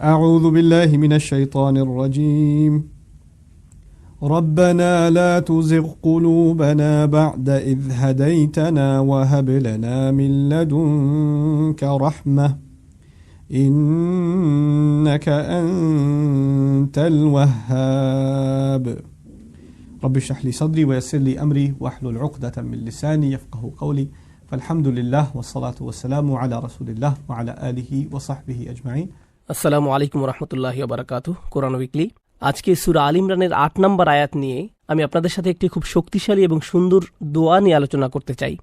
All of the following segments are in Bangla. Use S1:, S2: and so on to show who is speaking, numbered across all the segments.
S1: أعوذ بالله من الشيطان الرجيم. ربنا لا تزغ قلوبنا بعد إذ هديتنا وهب لنا من لدنك رحمة. إنك أنت الوهاب. رب اشرح لي صدري ويسر لي أمري واحلل عقدة من لساني يفقه قولي. فالحمد لله والصلاة والسلام على رسول الله وعلى آله وصحبه أجمعين.
S2: আসসালামু আলাইকুম রহমতুল্লাহি বারাকাতু কোরআন উইকলি। আজকে সুরা আল ইমরানের আট নম্বর আয়াত নিয়ে আমি আপনাদের সাথে একটি খুব শক্তিশালী এবং সুন্দর দোয়া নিয়ে আলোচনা করতে চাই।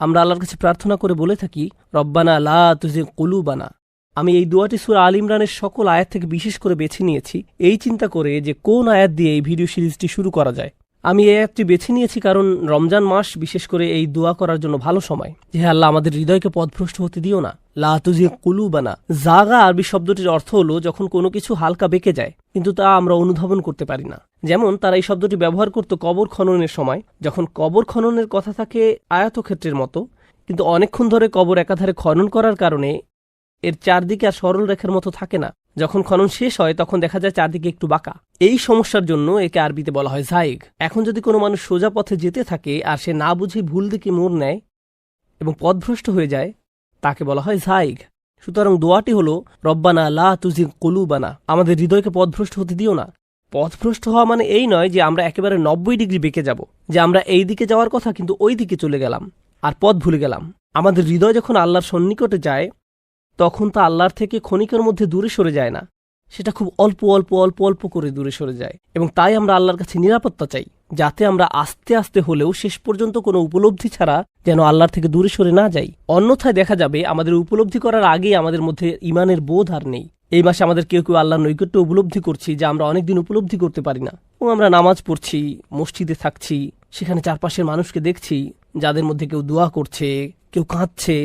S2: আমরা আল্লাহর কাছে প্রার্থনা করে বলে থাকি, রব্বানা লা তুজি কুলুবানা। আমি এই দোয়াটি সুরা আল ইমরানের সকল আয়াত থেকে বিশেষ করে বেছে নিয়েছি। এই চিন্তা করে যে কোন আয়াত দিয়ে এই ভিডিও সিরিজটি শুরু করা যায়। আমি এই আয়াতটি বেছে নিয়েছি কারণ রমজান মাস, বিশেষ করে এই দোয়া করার জন্য ভালো সময়। যে আল্লাহ, আমাদের হৃদয়কে পথভ্রষ্ট হতে দিও না। লা তুজি কুলুবানা। জাগা আরবি শব্দটির অর্থ হলো যখন কোনো কিছু হালকা বেঁকে যায়, কিন্তু তা আমরা অনুধাবন করতে পারি না। যেমন, তারা এই শব্দটি ব্যবহার করত কবর খননের সময়, যখন কবর খননের কথা থাকে আয়তক্ষেত্রের মতো, কিন্তু অনেকক্ষণ ধরে কবর একাধারে খনন করার কারণে এর চারদিকে আর সরল রেখার মতো থাকে না। যখন খনন শেষ হয়, তখন দেখা যায় চারদিকে একটু বাঁকা। এই সমস্যার জন্য একে আরবিতে বলা হয় জাইগ এখন যদি কোনো মানুষ সোজা পথে যেতে থাকে আর সে না বুঝে ভুল দিকে মোড় নেয় এবং পথভ্রষ্ট হয়ে যায়, তাকে বলা হয় জাইগ সুতরাং দোয়াটি হল, রব্বানা লা তুজি কলুবানা। আমাদের হৃদয়কে পথভ্রষ্ট হতে দিও না। পথভ্রষ্ট হওয়া মানে এই নয় যে আমরা একেবারে নব্বই ডিগ্রি বেঁকে যাব, যে আমরা এই দিকে যাওয়ার কথা কিন্তু ওই দিকে চলে গেলাম, আর পথ ভুলে গেলাম। আমাদের হৃদয় যখন আল্লাহর সন্নিকটে যায় তখন তা আল্লাহর থেকে ক্ষণিকের মধ্যে দূরে সরে যায় না। সেটা খুব অল্প অল্প অল্প অল্প করে দূরে সরে যায়। এবং তাই আমরা আল্লাহর কাছে নিরাপত্তা চাই, যাতে আমরা আস্তে আস্তে হলেও শেষ পর্যন্ত কোনো উপলব্ধি ছাড়া যেন আল্লাহর থেকে দূরে সরে না যাই। অন্যথায় দেখা যাবে, আমাদের উপলব্ধি করার আগেই আমাদের মধ্যে ইমানের বোধ আর নেই। এই মাসে আমাদের কেউ কেউ আল্লাহর নৈকট্য উপলব্ধি করছি, যা আমরা অনেকদিন উপলব্ধি করতে পারি না। এবং আমরা নামাজ পড়ছি, মসজিদে থাকছি, সেখানে চারপাশের মানুষকে দেখছি, যাদের মধ্যে কেউ দোয়া করছে, কেউ কাঁদছে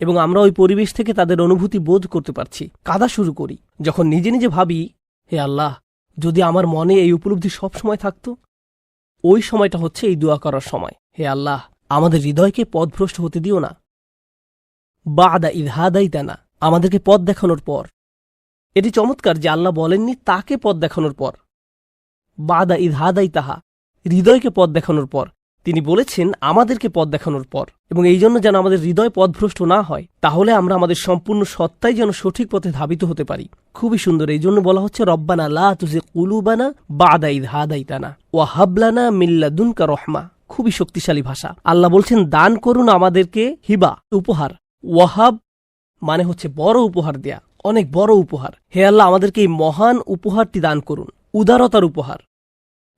S2: এবং আমরা ওই পরিবেশ থেকে তাদের অনুভূতি বোধ করতে পারছি। কাদা শুরু করি। যখন নিজে নিজে ভাবি, হে আল্লাহ, যদি আমার মনে এই উপলব্ধি সব সময় থাকতো? ওই সময়টা হচ্ছে এই দোয়া করার সময়। হে আল্লাহ, আমাদের হৃদয়কে পথভ্রষ্ট হতে দিও না। বা আদা ইদহাদাই না আমাদেরকে পথ দেখানোর পর। এটি চমৎকার যে আল্লাহ বলেননি, তাকে পথ দেখানোর পর। বাদা ইদহাদাই তাহা হৃদয়কে পথ দেখানোর পর। তিনি বলেছেন, আমাদেরকে পথ দেখানোর পর এবং এই জন্য যেন আমাদের হৃদয় পথভ্রষ্ট না হয়, তাহলে আমরা আমাদের সম্পূর্ণ সত্তাই যেন সঠিক পথে ধাবিত হতে পারি। খুবই সুন্দর। এই জন্য বলা হচ্ছে, রব্বানা লা তুজে কুলুবানা বাদাইদ হাদাইতানা ও হাবলানা মিল্লাদুনকা রহমা। খুবই শক্তিশালী ভাষা। আল্লাহ বলছেন, দান করুন আমাদেরকে হিবা, উপহার। ওয়াহাব মানে হচ্ছে বড় উপহার দেয়া, অনেক বড় উপহার। হে আল্লাহ, আমাদেরকে এই মহান উপহারটি দান করুন, উদারতার উপহার।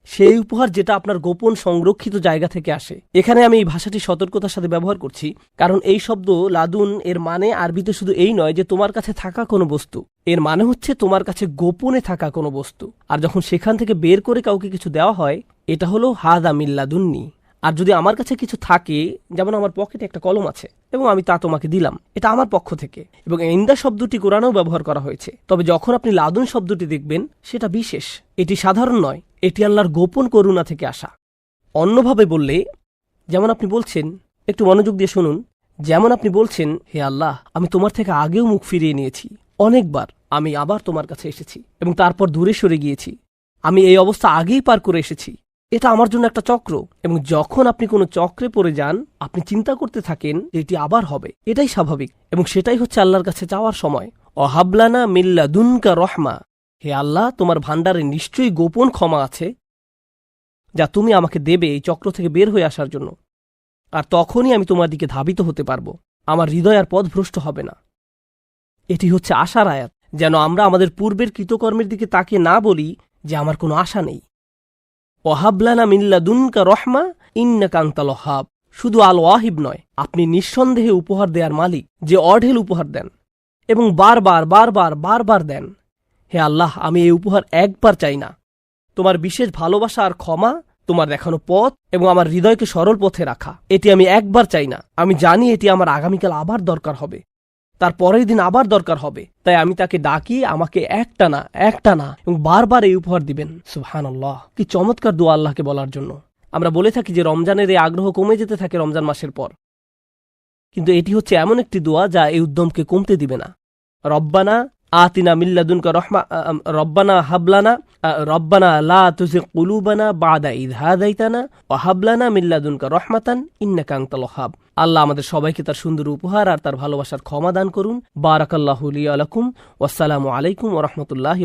S2: সেই উপহার যেটা আপনার গোপন সংরক্ষিত জায়গা থেকে আসে। এখানে আমি এই ভাষাটি সতর্কতার সাথে ব্যবহার করছি, কারণ এই শব্দ লাদুন এর মানে আরবিতে শুধু এই নয় যে তোমার কাছে থাকা কোনো বস্তু। এর মানে হচ্ছে তোমার কাছে গোপনে থাকা কোনো বস্তু। আর যখন সেখান থেকে বের করে কাউকে কিছু দেওয়া হয়, এটা হলো হাদা মিল্লাদুন্নি আর যদি আমার কাছে কিছু থাকে, যেমন আমার পকেটে একটা কলম আছে, এবং আমি তা তোমাকে দিলাম, এটা আমার পক্ষ থেকে। এবং ইন্দা শব্দটি কোরআনেও ব্যবহার করা হয়েছে। তবে যখন আপনি লাদুন শব্দটি দেখবেন, সেটা বিশেষ। এটি সাধারণ নয় এটি আল্লাহর গোপন করুণা থেকে আসা। অন্যভাবে বললে, যেমন আপনি বলছেন, একটু মনোযোগ দিয়ে শুনুন। যেমন আপনি বলছেন, হে আল্লাহ, আমি তোমার থেকে আগেও মুখ ফিরিয়ে নিয়েছি। অনেকবার আমি আবার তোমার কাছে এসেছি এবং তারপর দূরে সরে গিয়েছি। আমি এই অবস্থা আগেই পার করে এসেছি। এটা আমার জন্য একটা চক্র এবং যখন আপনি কোনো চক্রে পড়ে যান, আপনি চিন্তা করতে থাকেন এটি আবার হবে। এটাই স্বাভাবিক এবং সেটাই হচ্ছে আল্লাহর কাছে যাওয়ার সময়। অহাবলানা মিল্লা দুনকা রহমা। হে আল্লাহ, তোমার ভাণ্ডারে নিশ্চয়ই গোপন ক্ষমা আছে, যা তুমি আমাকে দেবে এই চক্র থেকে বের হয়ে আসার জন্য। আর তখনই আমি তোমার দিকে ধাবিত হতে পারব। আমার হৃদয় আর পথভ্রষ্ট হবে না। এটি হচ্ছে আশার আয়াত। যেন আমরা আমাদের পূর্বের কৃতকর্মের দিকে তাকে না বলি যে আমার কোনো আশা নেই। ওহাবলানা মিল্লা দুনকা রহমা ইন্না কান্তাল হাব শুধু আল ওয়াহিব নয়, আপনি নিঃসন্দেহে উপহার দেয়ার মালিক, যে অঢেল উপহার দেন। এবং বারবার বারবার বারবার দেন। হে আল্লাহ, আমি এই উপহার একবার চাই না। তোমার বিশেষ ভালোবাসা আর ক্ষমা তোমার দেখানো পথ এবং আমার হৃদয়কে সরল পথে রাখা, এটি আমি একবার চাই না। আমি জানি এটি আমার আগামীকাল আবার দরকার হবে। তার পরের দিন আবার দরকার হবে। তাই আমি তাকে ডাকি, আমাকে একটা না একটা না, এবং বারবার এই উপহার দিবেন। সুহান আল্লাহ কি চমৎকার দোয়া আল্লাহকে বলার জন্য। আমরা বলে থাকি যে, রমজানের এই আগ্রহ কমে যেতে থাকে রমজান মাসের পর। কিন্তু এটি হচ্ছে এমন একটি দোয়া যা এই উদ্যমকে কমতে দিবে না। রব্বানা আতিনা মিল্লাদুনকা রহমা রব্বানা হাবলানা রব্বানা লা তুজি কুলুবানা বাদা ইদ হাদাইতানা ও হাবলানা মিল্লাদুনকা রহমাতান ইন্নাকা আনতাল হাব আল্লাহ আমাদের সবাইকে তার সুন্দর উপহার আর তার ভালোবাসার ক্ষমা দান করুন। বারাকাল্লাহু লি আলাইকুম ওয়াসসালামু আলাইকুম ওয়া রাহমাতুল্লাহি